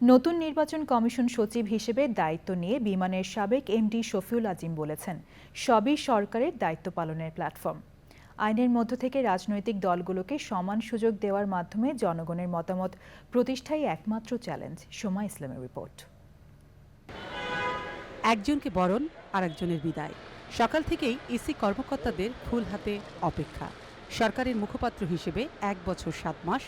নতুন নির্বাচন কমিশন সচিব হিসেবে দায়িত্ব নিয়ে বিমানের সাবেক এমডি শফিউল আজিম বলেছেন, সবই সরকারের দায়িত্ব পালনের প্ল্যাটফর্ম। আইনের মধ্য থেকে রাজনৈতিক দলগুলোকে সমান সুযোগ দেওয়ার মাধ্যমে জনগণের মতামত প্রতিষ্ঠাই একমাত্র চ্যালেঞ্জ। সোমা ইসলামের রিপোর্ট। একজনকে বরণ আর একজনের বিদায়। সকাল থেকেই ইসি কর্মকর্তাদের ফুল হাতে অপেক্ষা। সরকারের মুখপাত্র হিসেবে এক বছর সাত মাস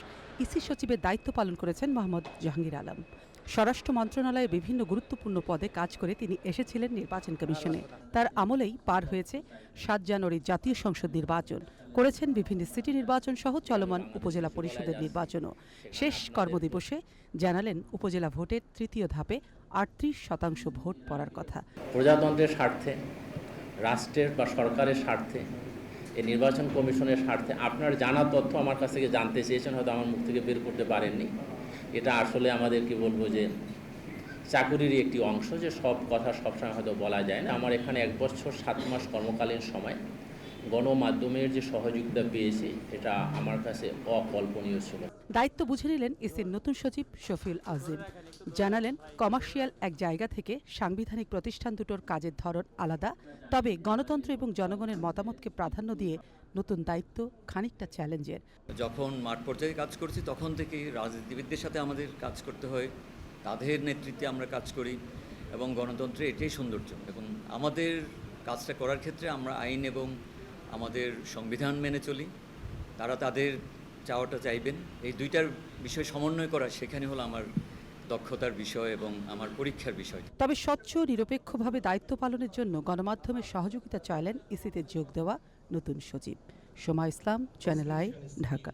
ইসি সচিবের দায়িত্ব পালন করেছেন মোহাম্মদ জাহাঙ্গীর আলম। স্বরাষ্ট্র মন্ত্রণালয়ে বিভিন্ন গুরুত্বপূর্ণ পদে কাজ করে তিনি এসেছিলেন নির্বাচন কমিশনে। তার আমলেই পার হয়েছে সাত জানুয়ারি জাতীয় সংসদ নির্বাচন। করেছেন বিভিন্ন সিটি নির্বাচন সহ চলমান উপজেলা পরিষদের নির্বাচনও। শেষ কর্মদিবসে জানালেন উপজেলা ভোটের তৃতীয় ধাপে আটত্রিশ শতাংশ ভোট পড়ার কথা। প্রজাতন্ত্রের স্বার্থে, রাষ্ট্রের বা সরকারের স্বার্থে এই নির্বাচন কমিশনের স্বার্থে আপনার জানা তথ্য আমার কাছ থেকে জানতে চেয়েছেন, হয়তো আমার মুখ থেকে বের করতে পারেননি। এটা আসলে আমাদের কি বলব যে চাকুরিরই একটি অংশ, যে সব কথা সবসময় হয়তো বলা যায় না। আমার এখানে এক বছর সাত মাস কর্মকালীন সময়। গণমাধ্যমের যে সহযোগিতা পেয়েছি এটা আমার কাছে অকল্পনীয় ছিল। দায়িত্ব বুঝে নিলেন ইসির নতুন সচিব শফিউল আজিম। জানালেন কমার্শিয়াল এক জায়গা থেকে সাংবিধানিক প্রতিষ্ঠান দুটোর কাজের ধরন আলাদা তবে গণতন্ত্র এবং জনগণের মতামতকে প্রাধান্য দিয়ে নতুন দায়িত্ব খানিকটা চ্যালেঞ্জের। যখন মাঠ পর্যায়ে কাজ করছি তখন থেকেই রাজনীতিবিদদের সাথে আমাদের কাজ করতে হয় তাদের নেতৃত্বে আমরা কাজ করি এবং গণতন্ত্রে এটাই সৌন্দর্য। এবং আমাদের কাজটা করার ক্ষেত্রে আমরা আইন এবং আমাদের সংবিধান মেনে চলি। তারা তাদের চাওয়াটা চাইবেন। এই দুইটার বিষয় সমন্বয় করা সেখানে হলো আমার দক্ষতার বিষয় এবং আমার পরীক্ষার বিষয়। তবে স্বচ্ছ, নিরপেক্ষভাবে দায়িত্ব পালনের জন্য গণমাধ্যমের সহযোগিতা চাইলেন ইসিতে যোগ দেওয়া নতুন সচিব। Soma Islam channel I Dhaka.